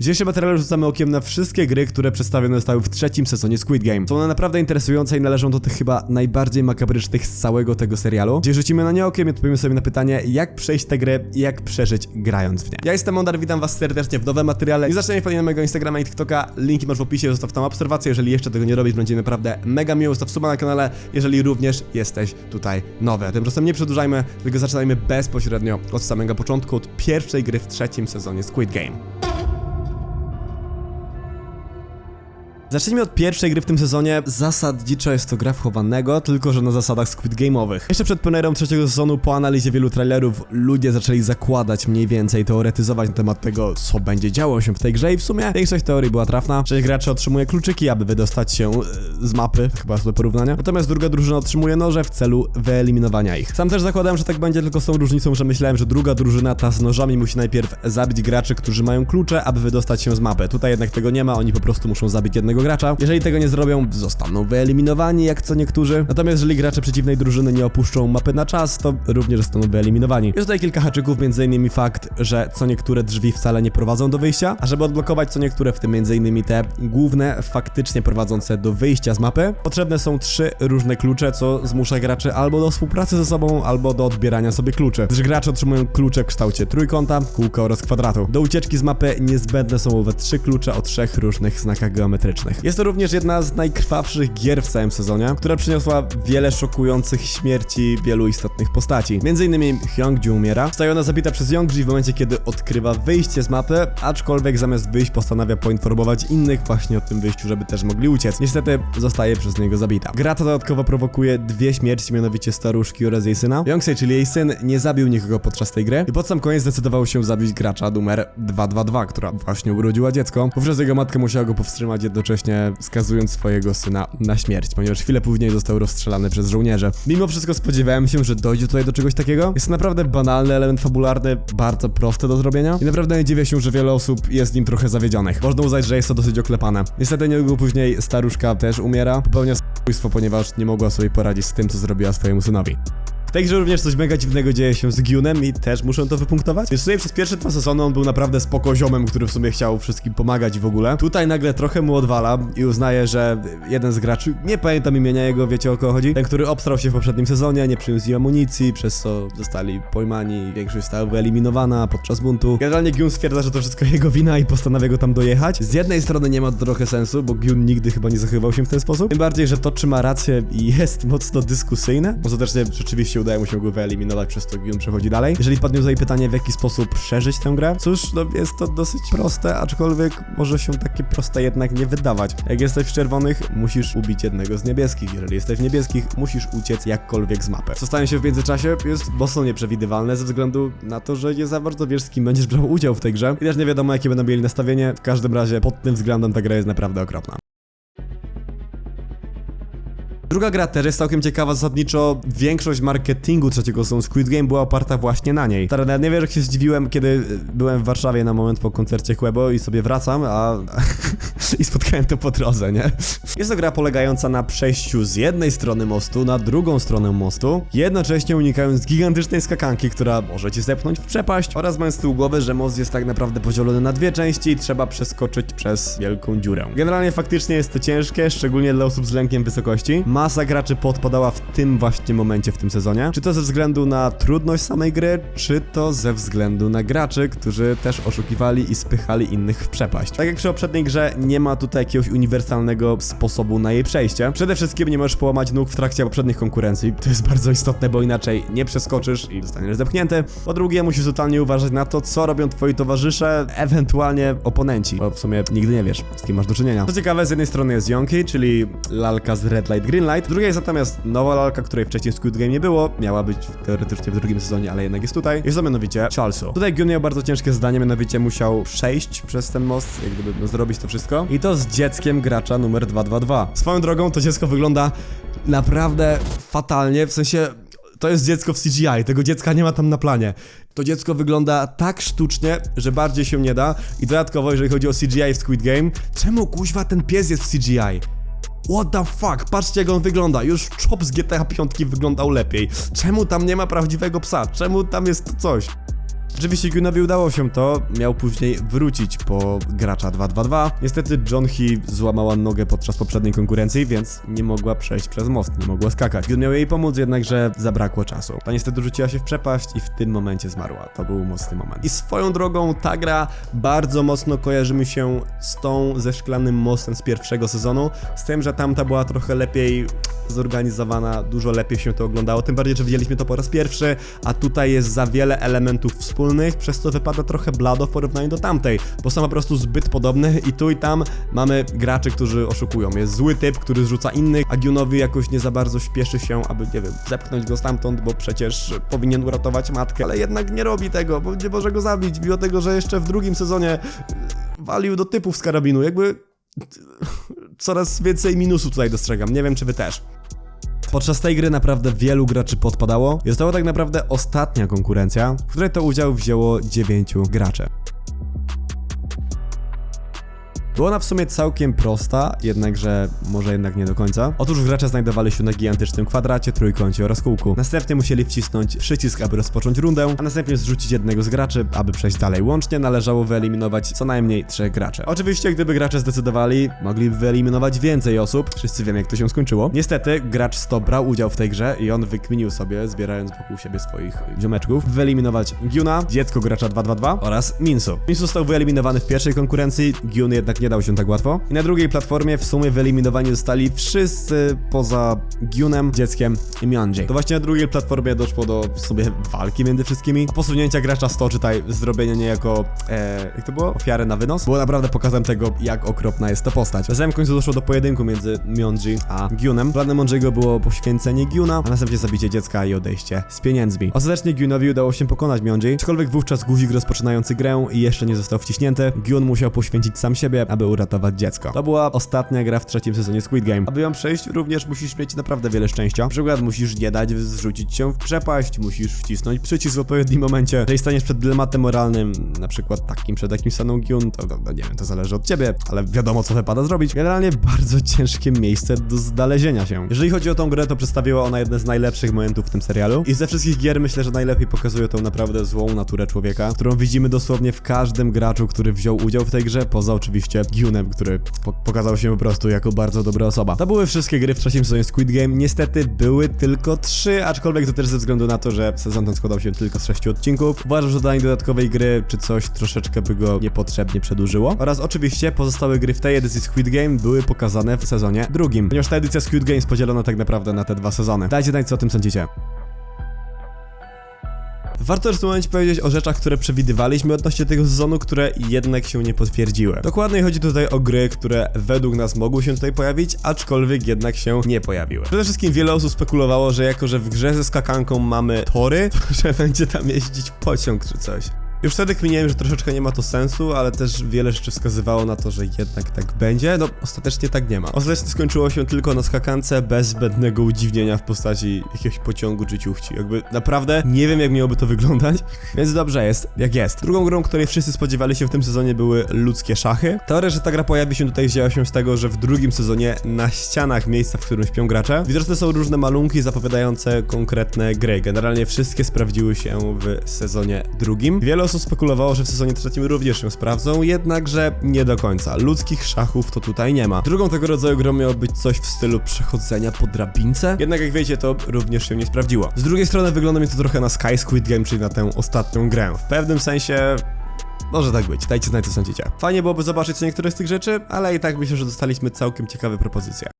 W dzisiejszym materiale rzucamy okiem na wszystkie gry, które przedstawione zostały w trzecim sezonie Squid Game. Są one naprawdę interesujące i należą do tych chyba najbardziej makabrycznych z całego tego serialu. Gdzie rzucimy na nie okiem i odpowiemy sobie na pytanie, jak przejść tę grę i jak przeżyć grając w nie. Ja jestem Mondar, witam was serdecznie w nowym materiale. Nie zacznijmy wpadnie na mojego Instagrama i TikToka, linki masz w opisie, zostaw tam obserwację, jeżeli jeszcze tego nie robisz, będzie naprawdę mega miło, zostaw suba na kanale, jeżeli również jesteś tutaj nowy. Tymczasem nie przedłużajmy, tylko zaczynajmy bezpośrednio od samego początku, od pierwszej gry w trzecim sezonie Squid Game. Zacznijmy od pierwszej gry w tym sezonie. Zasadniczo jest to gra wchowanego, tylko że na zasadach Squid Game'owych. Jeszcze przed premierą trzeciego sezonu, po analizie wielu trailerów, ludzie zaczęli zakładać mniej więcej, teoretyzować na temat tego, co będzie działo się w tej grze i w sumie większość teorii była trafna. Część graczy otrzymuje kluczyki, aby wydostać się e, z mapy, chyba do porównania. Natomiast druga drużyna otrzymuje noże w celu wyeliminowania ich. Sam też zakładałem, że tak będzie, tylko z tą różnicą, że myślałem, że druga drużyna, ta z nożami, musi najpierw zabić graczy, którzy mają klucze, aby wydostać się z mapy. Tutaj jednak tego nie ma, oni po prostu muszą zabić jednego gracza. Jeżeli tego nie zrobią, zostaną wyeliminowani, jak co niektórzy. Natomiast jeżeli gracze przeciwnej drużyny nie opuszczą mapy na czas, to również zostaną wyeliminowani. Jest tutaj kilka haczyków, m.in. fakt, że co niektóre drzwi wcale nie prowadzą do wyjścia, a żeby odblokować co niektóre, w tym m.in. te główne, faktycznie prowadzące do wyjścia z mapy, potrzebne są trzy różne klucze, co zmusza graczy albo do współpracy ze sobą, albo do odbierania sobie kluczy. Gdyż gracze otrzymują klucze w kształcie trójkąta, kółka oraz kwadratu. Do ucieczki z mapy niezbędne są owe trzy klucze o trzech różnych znakach geometrycznych. Jest to również jedna z najkrwawszych gier w całym sezonie, która przyniosła wiele szokujących śmierci wielu istotnych postaci. Między innymi Hyung-Ju umiera, zostaje ona zabita przez Young-Ji w momencie, kiedy odkrywa wyjście z mapy, aczkolwiek zamiast wyjść postanawia poinformować innych właśnie o tym wyjściu, żeby też mogli uciec. Niestety zostaje przez niego zabita. Gra ta dodatkowo prowokuje dwie śmierci, mianowicie staruszki oraz jej syna. Youngsei, czyli jej syn, nie zabił nikogo podczas tej gry i pod sam koniec zdecydował się zabić gracza numer 222, która właśnie urodziła dziecko. Wówczas jego matka musiała go powstrzymać, jednocześnie skazując swojego syna na śmierć, ponieważ chwilę później został rozstrzelany przez żołnierze. Mimo wszystko spodziewałem się, że dojdzie tutaj do czegoś takiego. Jest naprawdę banalny element fabularny, bardzo prosty do zrobienia i naprawdę nie dziwię się, że wiele osób jest nim trochę zawiedzionych. Można uznać, że jest to dosyć oklepane. Niestety niedługo później staruszka też umiera, popełnia ponieważ nie mogła sobie poradzić z tym, co zrobiła swojemu synowi. Grze również coś mega dziwnego dzieje się z Gyunem i też muszę to wypunktować. Tutaj przez pierwsze dwa sezony on był naprawdę spoko ziomem, który w sumie chciał wszystkim pomagać w ogóle. Tutaj nagle trochę mu odwala i uznaje, że jeden z graczy, nie pamiętam imienia jego, wiecie o kogo chodzi, ten, który obstrał się w poprzednim sezonie, nie przyniósł jej amunicji, przez co zostali pojmani, większość została wyeliminowana podczas buntu. Generalnie Gyun stwierdza, że to wszystko jego wina i postanawia go tam dojechać. Z jednej strony nie ma to trochę sensu, bo Gyun nigdy chyba nie zachowywał się w ten sposób. Tym bardziej, że to czy ma rację jest mocno dyskusyjne. Ostatecznie rzeczywiście udaje mu się go wyeliminować, przez to Gyun przechodzi dalej. Jeżeli padnie tutaj pytanie, w jaki sposób przeżyć tę grę, cóż, no jest to dosyć proste, aczkolwiek może się takie proste jednak nie wydawać. Jak jesteś w czerwonych, musisz ubić jednego z niebieskich. Jeżeli jesteś w niebieskich, musisz uciec jakkolwiek z mapy. Co stanie się w międzyczasie jest mocno nieprzewidywalne ze względu na to, że nie za bardzo wiesz, z kim będziesz brał udział w tej grze i też nie wiadomo, jakie będą mieli nastawienie. W każdym razie pod tym względem ta gra jest naprawdę okropna. Druga gra też jest całkiem ciekawa, zasadniczo większość marketingu trzeciego sezonu Squid Game była oparta właśnie na niej. Stary, nie wiesz jak się zdziwiłem, kiedy byłem w Warszawie na moment po koncercie Quebo i sobie wracam, a... i spotkałem to po drodze, nie? Jest to gra polegająca na przejściu z jednej strony mostu na drugą stronę mostu, jednocześnie unikając gigantycznej skakanki, która może ci zepchnąć w przepaść oraz mając z tyłu głowy, że most jest tak naprawdę podzielony na dwie części i trzeba przeskoczyć przez wielką dziurę. Generalnie faktycznie jest to ciężkie, szczególnie dla osób z lękiem wysokości. Masa graczy podpadała w tym właśnie momencie w tym sezonie. Czy to ze względu na trudność samej gry, czy to ze względu na graczy, którzy też oszukiwali i spychali innych w przepaść. Tak jak przy poprzedniej grze, nie ma tutaj jakiegoś uniwersalnego sposobu na jej przejście. Przede wszystkim nie możesz połamać nóg w trakcie poprzednich konkurencji. To jest bardzo istotne, bo inaczej nie przeskoczysz i zostaniesz zepchnięty. Po drugie, musisz totalnie uważać na to, co robią twoi towarzysze, ewentualnie oponenci, bo w sumie nigdy nie wiesz, z kim masz do czynienia. Co ciekawe, z jednej strony jest Yonki, czyli lalka z Red Light, Green Light, z drugiej jest natomiast nowa lalka, której wcześniej w Squid Game nie było, miała być teoretycznie w drugim sezonie, ale jednak jest tutaj. Jest to mianowicie Charlesu. Tutaj Gun miał bardzo ciężkie zadanie, mianowicie musiał przejść przez ten most, jak gdyby no, zrobić to wszystko. I to z dzieckiem gracza numer 222. Swoją drogą to dziecko wygląda naprawdę fatalnie, w sensie to jest dziecko w CGI, tego dziecka nie ma tam na planie. To dziecko wygląda tak sztucznie, że bardziej się nie da. I dodatkowo, jeżeli chodzi o CGI w Squid Game, czemu kuźwa ten pies jest w CGI? What the fuck? Patrzcie jak on wygląda. Już Chop z GTA 5 wyglądał lepiej. Czemu tam nie ma prawdziwego psa? Czemu tam jest coś? Oczywiście Gunowi udało się to, miał później wrócić po gracza 2-2-2. Niestety John Hee złamała nogę podczas poprzedniej konkurencji, więc nie mogła przejść przez most, nie mogła skakać. Gun miał jej pomóc, jednakże zabrakło czasu. Ta niestety rzuciła się w przepaść i w tym momencie zmarła. To był mocny moment. I swoją drogą ta gra bardzo mocno kojarzy mi się z tą ze szklanym mostem z pierwszego sezonu, z tym, że tamta była trochę lepiej zorganizowana, dużo lepiej się to oglądało, tym bardziej, że widzieliśmy to po raz pierwszy, a tutaj jest za wiele elementów wspólnych, przez co wypada trochę blado w porównaniu do tamtej, bo są po prostu zbyt podobne i tu i tam mamy graczy, którzy oszukują. Jest zły typ, który zrzuca innych, a Gunowi jakoś nie za bardzo śpieszy się, aby, nie wiem, zepchnąć go stamtąd, bo przecież powinien uratować matkę, ale jednak nie robi tego, bo nie może go zabić, mimo tego, że jeszcze w drugim sezonie walił do typów z karabinu, jakby coraz więcej minusów tutaj dostrzegam, nie wiem czy wy też. Podczas tej gry naprawdę wielu graczy podpadało. Jest to tak naprawdę ostatnia konkurencja, w której to udział wzięło 9 graczy. Była ona w sumie całkiem prosta, jednakże może jednak nie do końca. Otóż gracze znajdowali się na gigantycznym kwadracie, trójkącie oraz kółku. Następnie musieli wcisnąć przycisk, aby rozpocząć rundę, a następnie zrzucić jednego z graczy, aby przejść dalej. Łącznie należało wyeliminować co najmniej trzech graczy. Oczywiście, gdyby gracze zdecydowali, mogli wyeliminować więcej osób. Wszyscy wiemy, jak to się skończyło. Niestety, gracz 100 brał udział w tej grze i on wykminił sobie, zbierając wokół siebie swoich ziomeczków, wyeliminować Giuna, dziecko gracza 222 oraz Minsu. Minsu został wyeliminowany w pierwszej konkurencji, Giun jednak nie dał się tak łatwo. I na drugiej platformie w sumie wyeliminowani zostali wszyscy poza Giunem, dzieckiem i Mionji. To właśnie na drugiej platformie doszło do sobie walki między wszystkimi. Posunięcia gracza 100, czytaj, zrobienia niejako, e, jak to było? Ofiary na wynos. Było naprawdę pokazem tego, jak okropna jest ta postać. Na samym końcu doszło do pojedynku między Mionji a Giunem. Planem Monjiego było poświęcenie Giuna, a następnie zabicie dziecka i odejście z pieniędzmi. Ostatecznie Giunowi udało się pokonać Mionji, aczkolwiek wówczas guzik rozpoczynający grę jeszcze nie został wciśnięty. Giun musiał poświęcić sam siebie, aby uratować dziecko. To była ostatnia gra w trzecim sezonie Squid Game. Aby ją przejść, również musisz mieć naprawdę wiele szczęścia. Na przykład musisz nie dać zrzucić się w przepaść, musisz wcisnąć przycisk w odpowiednim momencie. Jeżeli staniesz przed dylematem moralnym, na przykład takim, przed jakim staną Gyun, to no, no, nie wiem, to zależy od ciebie, ale wiadomo co wypada zrobić. Generalnie bardzo ciężkie miejsce do znalezienia się. Jeżeli chodzi o tą grę, to przedstawiła ona jedne z najlepszych momentów w tym serialu. I ze wszystkich gier myślę, że najlepiej pokazuje tą naprawdę złą naturę człowieka, którą widzimy dosłownie w każdym graczu, który wziął udział w tej grze, poza oczywiście Gyunem, który po pokazał się po prostu jako bardzo dobra osoba. To były wszystkie gry w trzecim sezonie Squid Game. Niestety były tylko trzy, aczkolwiek to też ze względu na to, że sezon ten składał się tylko z sześciu odcinków. Uważam, że dodanie dodatkowej gry czy coś troszeczkę by go niepotrzebnie przedłużyło. Oraz oczywiście pozostałe gry w tej edycji Squid Game były pokazane w sezonie drugim, ponieważ ta edycja Squid Game jest podzielona tak naprawdę na te dwa sezony. Dajcie znać, co o tym sądzicie. Warto w tym momencie powiedzieć o rzeczach, które przewidywaliśmy odnośnie tego sezonu, które jednak się nie potwierdziły. Dokładniej chodzi tutaj o gry, które według nas mogły się tutaj pojawić, aczkolwiek jednak się nie pojawiły. Przede wszystkim wiele osób spekulowało, że jako, że w grze ze skakanką mamy tory, to że będzie tam jeździć pociąg czy coś. Już wtedy kminiłem, że troszeczkę nie ma to sensu, ale też wiele rzeczy wskazywało na to, że jednak tak będzie. No, ostatecznie tak nie ma. Ostatecznie skończyło się tylko na skakance bez zbędnego udziwnienia w postaci jakiegoś pociągu czy ciuchci. Jakby naprawdę nie wiem, jak miałoby to wyglądać, więc dobrze jest, jak jest. Drugą grą, której wszyscy spodziewali się w tym sezonie były ludzkie szachy. Teoria, że ta gra pojawi się tutaj wzięła się z tego, że w drugim sezonie na ścianach miejsca, w którym śpią gracze, widoczne są różne malunki zapowiadające konkretne gry. Generalnie wszystkie sprawdziły się w sezonie drugim. Wiele osób spekulowało, że w sezonie trzecim również się sprawdzą, jednakże nie do końca. Ludzkich szachów to tutaj nie ma. Drugą tego rodzaju grą miało być coś w stylu przechodzenia po drabince, jednak jak wiecie, to również się nie sprawdziło. Z drugiej strony wygląda mi to trochę na Sky Squid Game, czyli na tę ostatnią grę. W pewnym sensie może tak być, dajcie znać co sądzicie. Fajnie byłoby zobaczyć niektóre z tych rzeczy, ale i tak myślę, że dostaliśmy całkiem ciekawe propozycje.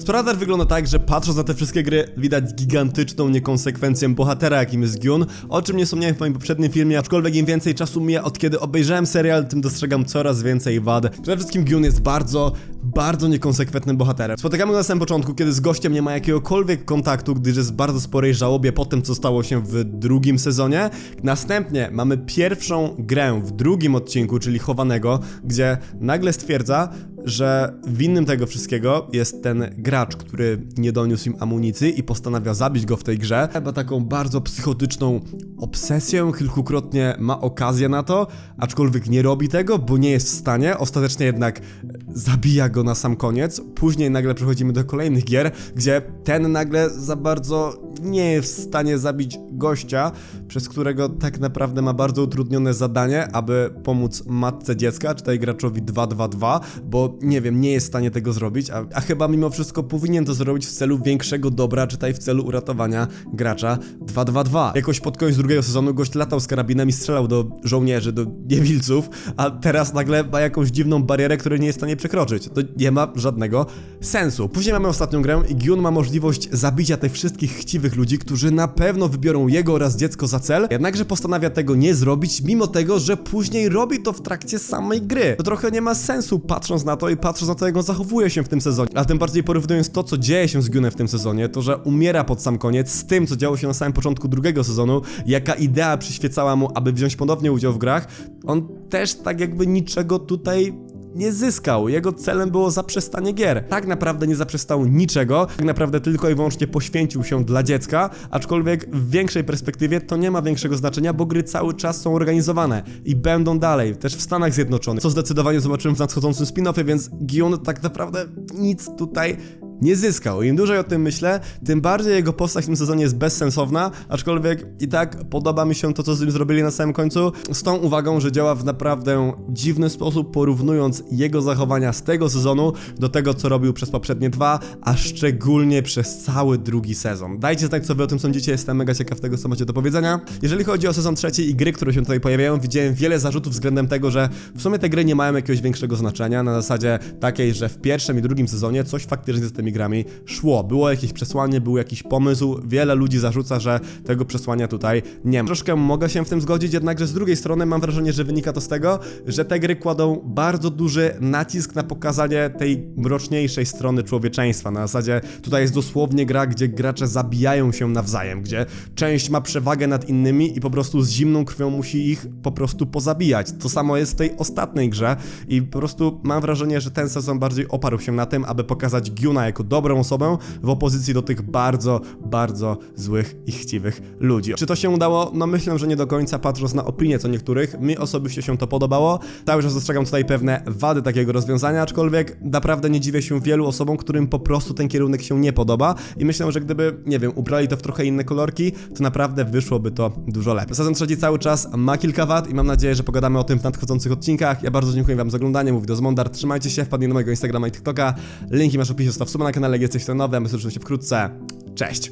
Sprawa wygląda tak, że patrząc na te wszystkie gry, widać gigantyczną niekonsekwencję bohatera, jakim jest Gyun, o czym nie wspomniałem w moim poprzednim filmie, aczkolwiek im więcej czasu mija od kiedy obejrzałem serial, tym dostrzegam coraz więcej wad. Przede wszystkim Gyun jest bardzo, bardzo niekonsekwentnym bohaterem. Spotykamy go na samym początku, kiedy z gościem nie ma jakiegokolwiek kontaktu, gdyż jest w bardzo sporej żałobie po tym, co stało się w drugim sezonie. Następnie mamy pierwszą grę w drugim odcinku, czyli chowanego, gdzie nagle stwierdza, że winnym tego wszystkiego jest ten gracz, który nie doniósł im amunicji i postanawia zabić go w tej grze. Ma taką bardzo psychotyczną obsesję, kilkukrotnie ma okazję na to, aczkolwiek nie robi tego, bo nie jest w stanie. Ostatecznie jednak zabija go na sam koniec. Później nagle przechodzimy do kolejnych gier, gdzie ten nagle za bardzo nie jest w stanie zabić gościa, przez którego tak naprawdę ma bardzo utrudnione zadanie, aby pomóc matce dziecka, czy tej graczowi 222, bo nie wiem, nie jest w stanie tego zrobić, a, a chyba mimo wszystko powinien to zrobić w celu większego dobra, czytaj w celu uratowania gracza 222. Jakoś pod koniec drugiego sezonu gość latał z karabinem i strzelał do żołnierzy, do niewilców, a teraz nagle ma jakąś dziwną barierę, której nie jest w stanie przekroczyć. To nie ma żadnego sensu. Później mamy ostatnią grę i Gyun ma możliwość zabicia tych wszystkich chciwych ludzi, którzy na pewno wybiorą jego oraz dziecko za cel, jednakże postanawia tego nie zrobić, mimo tego, że później robi to w trakcie samej gry. To trochę nie ma sensu patrząc na to i patrząc na to, jak on zachowuje się w tym sezonie. A tym bardziej porównując to, co dzieje się z Gyunem w tym sezonie, to, że umiera pod sam koniec z tym, co działo się na samym początku drugiego sezonu, jaka idea przyświecała mu, aby wziąć ponownie udział w grach, on też tak jakby niczego tutaj nie zyskał. Jego celem było zaprzestanie gier. Tak naprawdę nie zaprzestał niczego, tak naprawdę tylko i wyłącznie poświęcił się dla dziecka, aczkolwiek w większej perspektywie to nie ma większego znaczenia, bo gry cały czas są organizowane i będą dalej, też w Stanach Zjednoczonych, co zdecydowanie zobaczymy w nadchodzącym spin-offie, więc Gion tak naprawdę nic tutaj nie zyskał. Im dłużej o tym myślę, tym bardziej jego postać w tym sezonie jest bezsensowna, aczkolwiek i tak podoba mi się to, co z nim zrobili na samym końcu, z tą uwagą, że działa w naprawdę dziwny sposób, porównując jego zachowania z tego sezonu do tego, co robił przez poprzednie dwa, a szczególnie przez cały drugi sezon. Dajcie znać, co wy o tym sądzicie, jestem mega ciekaw tego, co macie do powiedzenia. Jeżeli chodzi o sezon trzeci i gry, które się tutaj pojawiają, widziałem wiele zarzutów względem tego, że w sumie te gry nie mają jakiegoś większego znaczenia, na zasadzie takiej, że w pierwszym i drugim sezonie coś faktycznie z tymi grami szło. Było jakieś przesłanie, był jakiś pomysł, wiele ludzi zarzuca, że tego przesłania tutaj nie ma. Troszkę mogę się w tym zgodzić, jednakże z drugiej strony mam wrażenie, że wynika to z tego, że te gry kładą bardzo duży nacisk na pokazanie tej mroczniejszej strony człowieczeństwa. Na zasadzie tutaj jest dosłownie gra, gdzie gracze zabijają się nawzajem, gdzie część ma przewagę nad innymi i po prostu z zimną krwią musi ich po prostu pozabijać. To samo jest w tej ostatniej grze i po prostu mam wrażenie, że ten sezon bardziej oparł się na tym, aby pokazać Giuna jako dobrą osobę w opozycji do tych bardzo, bardzo złych i chciwych ludzi. Czy to się udało? No myślę, że nie do końca, patrząc na opinię co niektórych. Mi osobiście się to podobało. Cały czas dostrzegam tutaj pewne wady takiego rozwiązania, aczkolwiek naprawdę nie dziwię się wielu osobom, którym po prostu ten kierunek się nie podoba i myślę, że gdyby, nie wiem, ubrali to w trochę inne kolorki, to naprawdę wyszłoby to dużo lepiej. Sezon trzeci cały czas ma kilka wad i mam nadzieję, że pogadamy o tym w nadchodzących odcinkach. Ja bardzo dziękuję wam za oglądanie, mówi do Zmondar, trzymajcie się, wpadnij do mojego Instagrama i TikToka, linki masz w opisie, zostaw suba na kanale, jesteś to nowy, a my słyszymy się wkrótce. Cześć!